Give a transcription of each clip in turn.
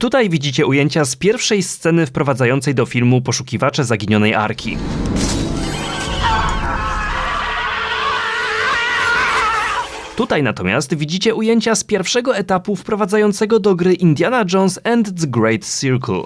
Tutaj widzicie ujęcia z pierwszej sceny wprowadzającej do filmu poszukiwacze zaginionej arki. Tutaj natomiast widzicie ujęcia z pierwszego etapu wprowadzającego do gry Indiana Jones and the Great Circle.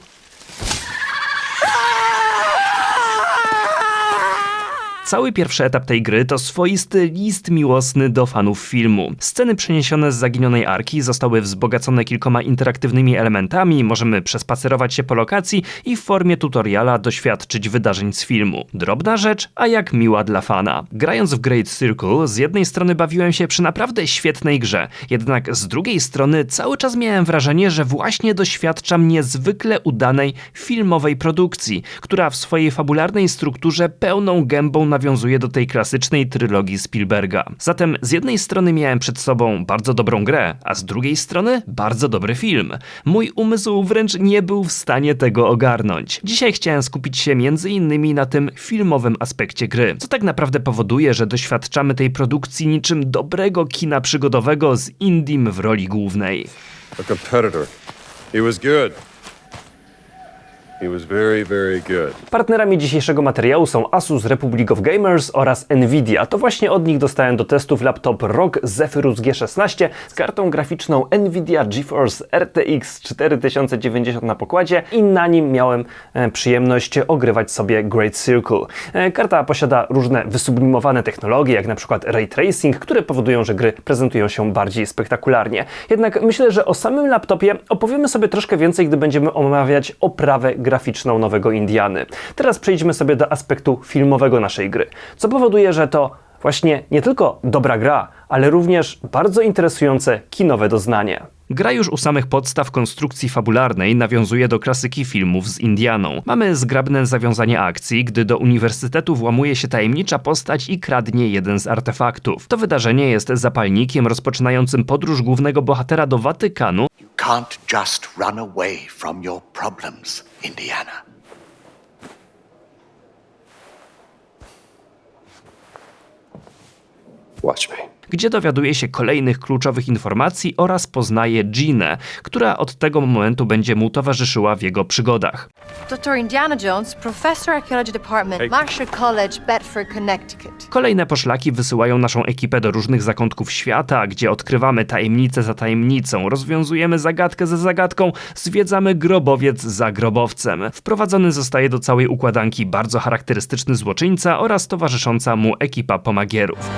Cały pierwszy etap tej gry to swoisty list miłosny do fanów filmu. Sceny przeniesione z zaginionej arki zostały wzbogacone kilkoma interaktywnymi elementami, możemy przespacerować się po lokacji i w formie tutoriala doświadczyć wydarzeń z filmu. Drobna rzecz, a jak miła dla fana. Grając w Great Circle, z jednej strony bawiłem się przy naprawdę świetnej grze, jednak z drugiej strony cały czas miałem wrażenie, że właśnie doświadczam niezwykle udanej filmowej produkcji, która w swojej fabularnej strukturze pełną gębą nawiązuje do tej klasycznej trylogii Spielberga. Zatem z jednej strony miałem przed sobą bardzo dobrą grę, a z drugiej strony bardzo dobry film. Mój umysł wręcz nie był w stanie tego ogarnąć. Dzisiaj chciałem skupić się innymi na tym filmowym aspekcie gry, co tak naprawdę powoduje, że doświadczamy tej produkcji niczym dobrego kina przygodowego z Indim w roli głównej. a competitor. He was good. Very, very. Partnerami dzisiejszego materiału są Asus Republic of Gamers oraz Nvidia. To właśnie od nich dostałem do testów laptop ROG Zephyrus G16 z kartą graficzną Nvidia GeForce RTX 4090 na pokładzie i na nim miałem e, przyjemność ogrywać sobie Great Circle. E, Karta posiada różne wysublimowane technologie, jak na przykład ray tracing, które powodują, że gry prezentują się bardziej spektakularnie. Jednak myślę, że o samym laptopie opowiemy sobie troszkę więcej, gdy będziemy omawiać oprawę graficzną nowego Indiany. Teraz przejdźmy sobie do aspektu filmowego naszej gry, co powoduje, że to właśnie nie tylko dobra gra, ale również bardzo interesujące kinowe doznanie. Gra już u samych podstaw konstrukcji fabularnej nawiązuje do klasyki filmów z Indianą. Mamy zgrabne zawiązanie akcji, gdy do uniwersytetu włamuje się tajemnicza postać i kradnie jeden z artefaktów. To wydarzenie jest zapalnikiem rozpoczynającym podróż głównego bohatera do Watykanu, can't just run away from your problems, Indiana. Watch me. Gdzie dowiaduje się kolejnych kluczowych informacji oraz poznaje Ginę, która od tego momentu będzie mu towarzyszyła w jego przygodach. Dr. Indiana Jones, Professor Archaeology Department, Marshall College, Bedford, Connecticut. Kolejne poszlaki wysyłają naszą ekipę do różnych zakątków świata, gdzie odkrywamy tajemnicę za tajemnicą, rozwiązujemy zagadkę za zagadką, zwiedzamy grobowiec za grobowcem. Wprowadzony zostaje do całej układanki bardzo charakterystyczny złoczyńca oraz towarzysząca mu ekipa pomagierów.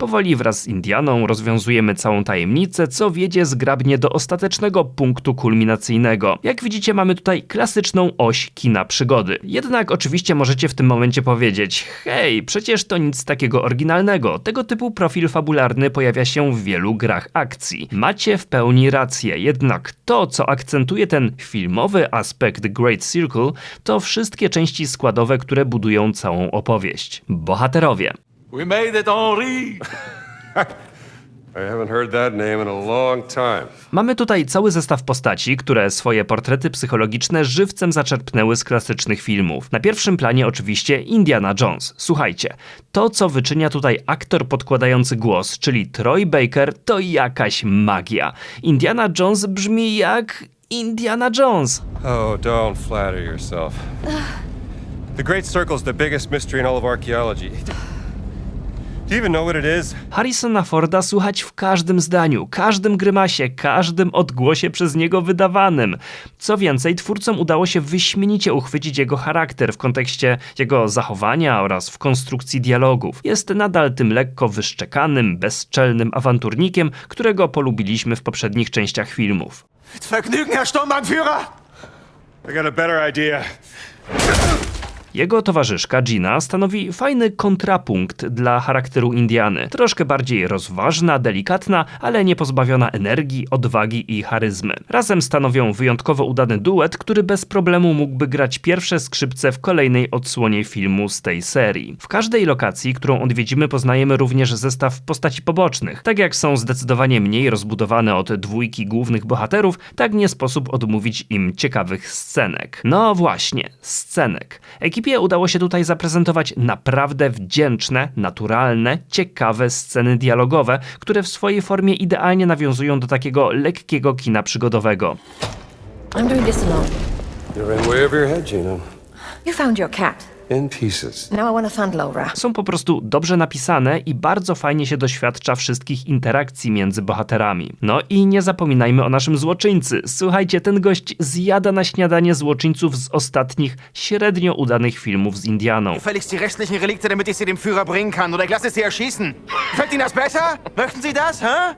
Powoli wraz z Indianą rozwiązujemy całą tajemnicę, co wiedzie zgrabnie do ostatecznego punktu kulminacyjnego. Jak widzicie, mamy tutaj klasyczną oś kina przygody. Jednak oczywiście możecie w tym momencie powiedzieć: hej, przecież to nic takiego oryginalnego. Tego typu profil fabularny pojawia się w wielu grach akcji. Macie w pełni rację, jednak to, co akcentuje ten filmowy aspekt Great Circle, to wszystkie części składowe, które budują całą opowieść. Bohaterowie. We made it, Henri! I haven't heard that name in a long time. Mamy tutaj cały zestaw postaci, które swoje portrety psychologiczne żywcem zaczerpnęły z klasycznych filmów. Na pierwszym planie oczywiście Indiana Jones. Słuchajcie, to co wyczynia tutaj aktor podkładający głos, czyli Troy Baker, to jakaś magia. Indiana Jones brzmi jak Indiana Jones. Oh, don't flatter yourself. The Great Circle's the biggest mystery in all of archaeology. Do you even know what it is? Harrisona Forda słychać w każdym zdaniu, każdym grymasie, każdym odgłosie przez niego wydawanym. Co więcej, twórcom udało się wyśmienicie uchwycić jego charakter w kontekście jego zachowania oraz w konstrukcji dialogów. Jest nadal tym lekko wyszczekanym, bezczelnym awanturnikiem, którego polubiliśmy w poprzednich częściach filmów. Vergnügen, Herr Sturmbannführer! I got a better idea. Jego towarzyszka Gina stanowi fajny kontrapunkt dla charakteru Indiany. Troszkę bardziej rozważna, delikatna, ale nie pozbawiona energii, odwagi i charyzmy. Razem stanowią wyjątkowo udany duet, który bez problemu mógłby grać pierwsze skrzypce w kolejnej odsłonie filmu z tej serii. W każdej lokacji, którą odwiedzimy, poznajemy również zestaw postaci pobocznych. Tak jak są zdecydowanie mniej rozbudowane od dwójki głównych bohaterów, tak nie sposób odmówić im ciekawych scenek. No właśnie, scenek. Ekipa Ekipie udało się tutaj zaprezentować naprawdę wdzięczne, naturalne, ciekawe sceny dialogowe, które w swojej formie idealnie nawiązują do takiego lekkiego kina przygodowego. I'm doing this alone. You're in way over your head, Gina. You found your cat. In pieces. Now I want to find Laura. Są po prostu dobrze napisane i bardzo fajnie się doświadcza wszystkich interakcji między bohaterami. No i nie zapominajmy o naszym złoczyńcy. Słuchajcie, ten gość zjada na śniadanie złoczyńców z ostatnich, średnio udanych filmów z Indianą. Gefälligst die restlichen Relikte, damit ich sie dem Führer bringen kann. Oder ich lasse sie erschießen. Gefällt Ihnen das besser? Möchten Sie das, hä?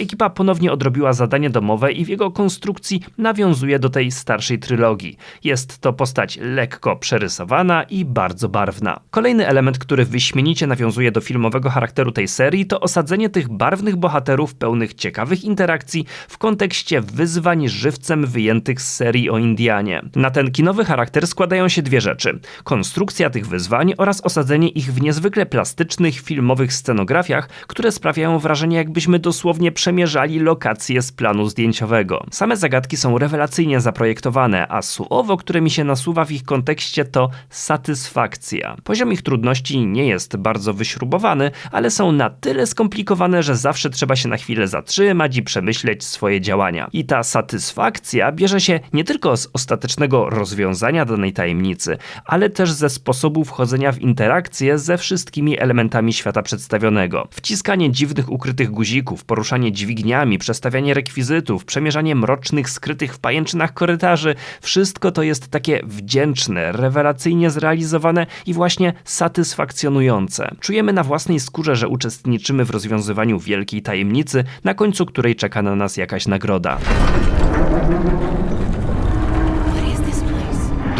Ekipa ponownie odrobiła zadanie domowe i w jego konstrukcji nawiązuje do tej starszej trylogii. Jest to postać lekko przerysowana i bardzo barwna. Kolejny element, który wyśmienicie nawiązuje do filmowego charakteru tej serii, to osadzenie tych barwnych bohaterów pełnych ciekawych interakcji w kontekście wyzwań żywcem wyjętych z serii o Indianie. Na ten kinowy charakter składają się dwie rzeczy: konstrukcja tych wyzwań oraz osadzenie ich w niezwykle plastycznych filmowych scenografiach, które sprawiają wrażenie, jakbyśmy dosłownie przemierzali lokacje z planu zdjęciowego. Same zagadki są rewelacyjnie zaprojektowane, a słowo, które mi się nasuwa w ich kontekście to satysfakcja. Poziom ich trudności nie jest bardzo wyśrubowany, ale są na tyle skomplikowane, że zawsze trzeba się na chwilę zatrzymać i przemyśleć swoje działania. I ta satysfakcja bierze się nie tylko z ostatecznego rozwiązania danej tajemnicy, ale też ze sposobu wchodzenia w interakcję ze wszystkimi elementami świata przedstawionego. Wciskanie dziwnych ukrytych guzików, poruszanie dźwigniami, przestawianie rekwizytów, przemierzanie mrocznych, skrytych w pajęczynach korytarzy wszystko to jest takie wdzięczne, rewelacyjnie zrealizowane i właśnie satysfakcjonujące. Czujemy na własnej skórze, że uczestniczymy w rozwiązywaniu wielkiej tajemnicy, na końcu której czeka na nas jakaś nagroda.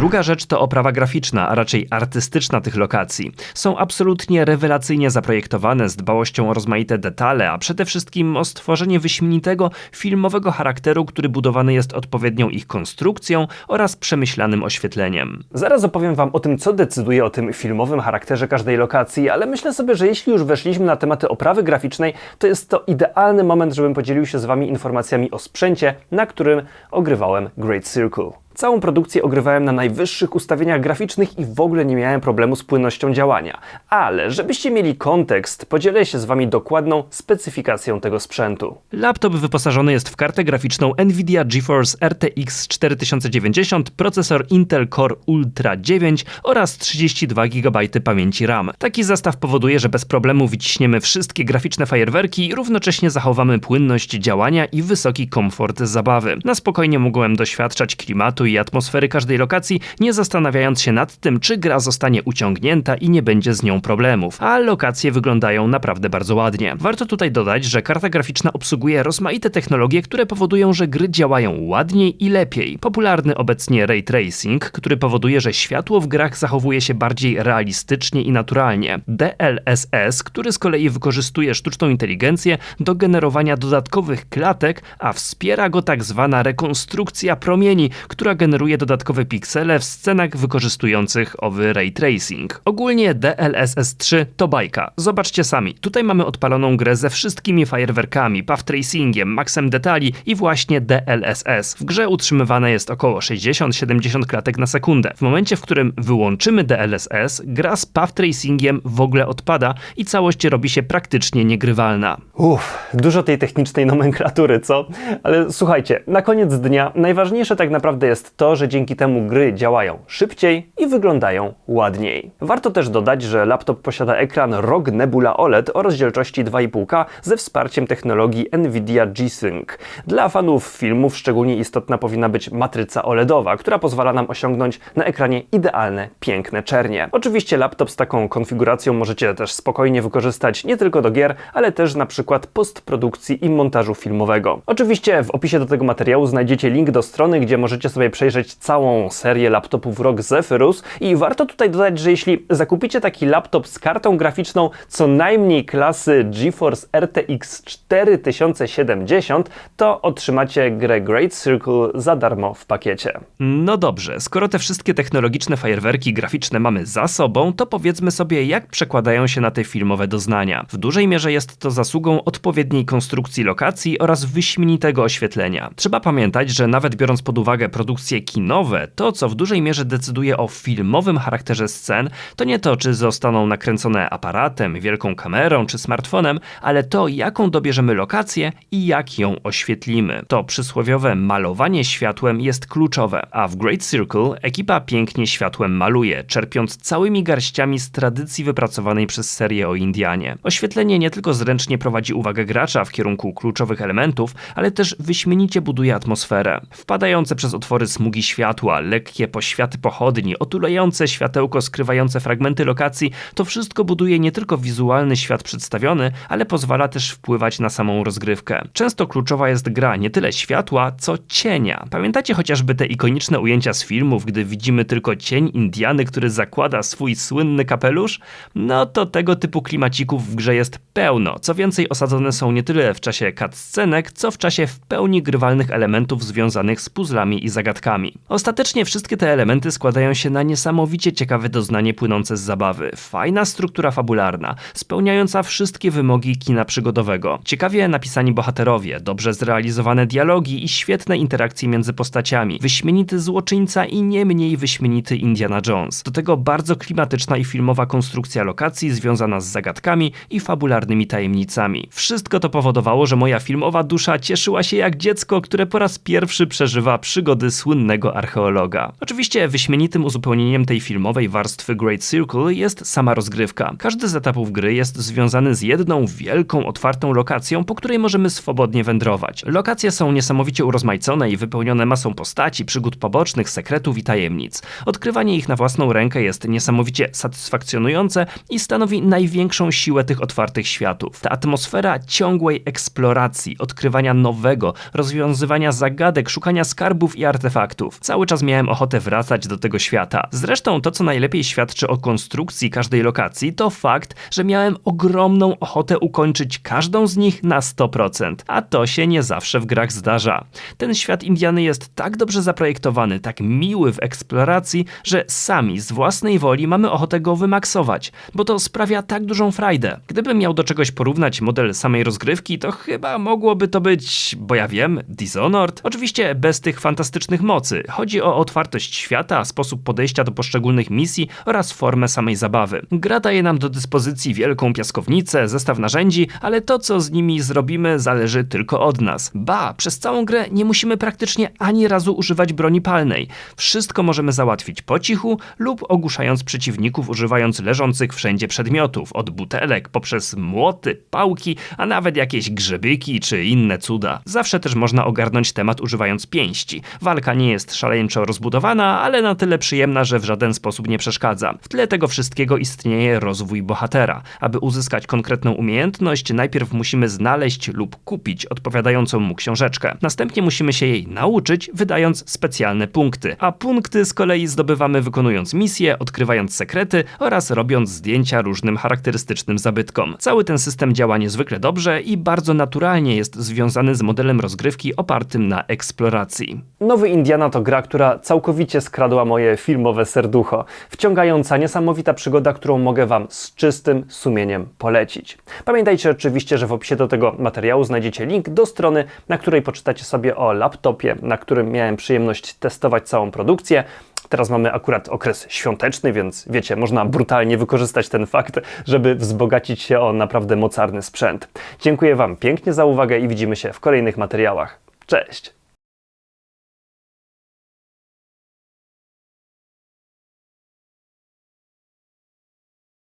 Druga rzecz to oprawa graficzna, a raczej artystyczna tych lokacji. Są absolutnie rewelacyjnie zaprojektowane z dbałością o rozmaite detale, a przede wszystkim o stworzenie wyśmienitego filmowego charakteru, który budowany jest odpowiednią ich konstrukcją oraz przemyślanym oświetleniem. Zaraz opowiem wam o tym, co decyduje o tym filmowym charakterze każdej lokacji, ale myślę sobie, że jeśli już weszliśmy na tematy oprawy graficznej, to jest to idealny moment, żebym podzielił się z wami informacjami o sprzęcie, na którym ogrywałem Great Circle. Całą produkcję ogrywałem na najwyższych ustawieniach graficznych i w ogóle nie miałem problemu z płynnością działania. Ale żebyście mieli kontekst, podzielę się z Wami dokładną specyfikacją tego sprzętu. Laptop wyposażony jest w kartę graficzną Nvidia GeForce RTX 4090, procesor Intel Core Ultra 9 oraz 32 GB pamięci RAM. Taki zestaw powoduje, że bez problemu wyciśniemy wszystkie graficzne fajerwerki i równocześnie zachowamy płynność działania i wysoki komfort zabawy. Na spokojnie mogłem doświadczać klimatu i atmosfery każdej lokacji, nie zastanawiając się nad tym, czy gra zostanie uciągnięta i nie będzie z nią problemów. A lokacje wyglądają naprawdę bardzo ładnie. Warto tutaj dodać, że karta graficzna obsługuje rozmaite technologie, które powodują, że gry działają ładniej i lepiej. Popularny obecnie ray tracing, który powoduje, że światło w grach zachowuje się bardziej realistycznie i naturalnie. DLSS, który z kolei wykorzystuje sztuczną inteligencję do generowania dodatkowych klatek, a wspiera go tak zwana rekonstrukcja promieni, która generuje dodatkowe piksele w scenach wykorzystujących owy ray tracing. Ogólnie DLSS 3 to bajka. Zobaczcie sami, tutaj mamy odpaloną grę ze wszystkimi fajerwerkami, path tracingiem, maxem detali i właśnie DLSS. W grze utrzymywane jest około 60-70 klatek na sekundę. W momencie, w którym wyłączymy DLSS, gra z path tracingiem w ogóle odpada i całość robi się praktycznie niegrywalna. Uff, dużo tej technicznej nomenklatury, co? Ale słuchajcie, na koniec dnia najważniejsze tak naprawdę jest to, że dzięki temu gry działają szybciej i wyglądają ładniej. Warto też dodać, że laptop posiada ekran ROG Nebula OLED o rozdzielczości 2,5K ze wsparciem technologii Nvidia G-Sync. Dla fanów filmów szczególnie istotna powinna być matryca OLEDowa, która pozwala nam osiągnąć na ekranie idealne, piękne czernie. Oczywiście laptop z taką konfiguracją możecie też spokojnie wykorzystać nie tylko do gier, ale też na przykład postprodukcji i montażu filmowego. Oczywiście w opisie do tego materiału znajdziecie link do strony, gdzie możecie sobie przejrzeć całą serię laptopów ROG Zephyrus i warto tutaj dodać, że jeśli zakupicie taki laptop z kartą graficzną co najmniej klasy GeForce RTX 4070, to otrzymacie grę Great Circle za darmo w pakiecie. No dobrze, skoro te wszystkie technologiczne fajerwerki graficzne mamy za sobą, to powiedzmy sobie, jak przekładają się na te filmowe doznania. W dużej mierze jest to zasługą odpowiedniej konstrukcji lokacji oraz wyśmienitego oświetlenia. Trzeba pamiętać, że nawet biorąc pod uwagę produkcję produkcje kinowe, to co w dużej mierze decyduje o filmowym charakterze scen, to nie to, czy zostaną nakręcone aparatem, wielką kamerą czy smartfonem, ale to, jaką dobierzemy lokację i jak ją oświetlimy. To przysłowiowe malowanie światłem jest kluczowe, a w Great Circle ekipa pięknie światłem maluje, czerpiąc całymi garściami z tradycji wypracowanej przez serię o Indianie. Oświetlenie nie tylko zręcznie prowadzi uwagę gracza w kierunku kluczowych elementów, ale też wyśmienicie buduje atmosferę. Wpadające przez otwory smugi światła, lekkie poświaty pochodni, otulające światełko skrywające fragmenty lokacji, to wszystko buduje nie tylko wizualny świat przedstawiony, ale pozwala też wpływać na samą rozgrywkę. Często kluczowa jest gra nie tyle światła, co cienia. Pamiętacie chociażby te ikoniczne ujęcia z filmów, gdy widzimy tylko cień Indiany, który zakłada swój słynny kapelusz? No to tego typu klimacików w grze jest pełno. Co więcej, osadzone są nie tyle w czasie cutscenek, co w czasie w pełni grywalnych elementów związanych z puzzlami i zagadkami. Ostatecznie wszystkie te elementy składają się na niesamowicie ciekawe doznanie płynące z zabawy. Fajna struktura fabularna, spełniająca wszystkie wymogi kina przygodowego. Ciekawie napisani bohaterowie, dobrze zrealizowane dialogi i świetne interakcje między postaciami. Wyśmienity złoczyńca i nie mniej wyśmienity Indiana Jones. Do tego bardzo klimatyczna i filmowa konstrukcja lokacji związana z zagadkami i fabularnymi tajemnicami. Wszystko to powodowało, że moja filmowa dusza cieszyła się jak dziecko, które po raz pierwszy przeżywa przygody słynnego archeologa. Oczywiście wyśmienitym uzupełnieniem tej filmowej warstwy Great Circle jest sama rozgrywka. Każdy z etapów gry jest związany z jedną wielką, otwartą lokacją, po której możemy swobodnie wędrować. Lokacje są niesamowicie urozmaicone i wypełnione masą postaci, przygód pobocznych, sekretów i tajemnic. Odkrywanie ich na własną rękę jest niesamowicie satysfakcjonujące i stanowi największą siłę tych otwartych światów. Ta atmosfera ciągłej eksploracji, odkrywania nowego, rozwiązywania zagadek, szukania skarbów i artefaktów. Cały czas miałem ochotę wracać do tego świata. Zresztą to, co najlepiej świadczy o konstrukcji każdej lokacji, to fakt, że miałem ogromną ochotę ukończyć każdą z nich na 100%, a to się nie zawsze w grach zdarza. Ten świat Indiany jest tak dobrze zaprojektowany, tak miły w eksploracji, że sami z własnej woli mamy ochotę go wymaksować, bo to sprawia tak dużą frajdę. Gdybym miał do czegoś porównać model samej rozgrywki, to chyba mogłoby to być, bo ja wiem, Dishonored. Oczywiście bez tych fantastycznych mocy. Chodzi o otwartość świata, sposób podejścia do poszczególnych misji oraz formę samej zabawy. Gra daje nam do dyspozycji wielką piaskownicę, zestaw narzędzi, ale to co z nimi zrobimy zależy tylko od nas. Ba, przez całą grę nie musimy praktycznie ani razu używać broni palnej. Wszystko możemy załatwić po cichu lub ogłuszając przeciwników używając leżących wszędzie przedmiotów, od butelek poprzez młoty, pałki, a nawet jakieś grzybyki czy inne cuda. Zawsze też można ogarnąć temat używając pięści. Walka nie jest szaleńczo rozbudowana, ale na tyle przyjemna, że w żaden sposób nie przeszkadza. W tle tego wszystkiego istnieje rozwój bohatera. Aby uzyskać konkretną umiejętność, najpierw musimy znaleźć lub kupić odpowiadającą mu książeczkę. Następnie musimy się jej nauczyć, wydając specjalne punkty. A punkty z kolei zdobywamy wykonując misje, odkrywając sekrety oraz robiąc zdjęcia różnym charakterystycznym zabytkom. Cały ten system działa niezwykle dobrze i bardzo naturalnie jest związany z modelem rozgrywki opartym na eksploracji. Nowy Indiana to gra, która całkowicie skradła moje filmowe serducho. Wciągająca, niesamowita przygoda, którą mogę Wam z czystym sumieniem polecić. Pamiętajcie oczywiście, że w opisie do tego materiału znajdziecie link do strony, na której poczytacie sobie o laptopie, na którym miałem przyjemność testować całą produkcję. Teraz mamy akurat okres świąteczny, więc wiecie, można brutalnie wykorzystać ten fakt, żeby wzbogacić się o naprawdę mocarny sprzęt. Dziękuję Wam pięknie za uwagę i widzimy się w kolejnych materiałach. Cześć!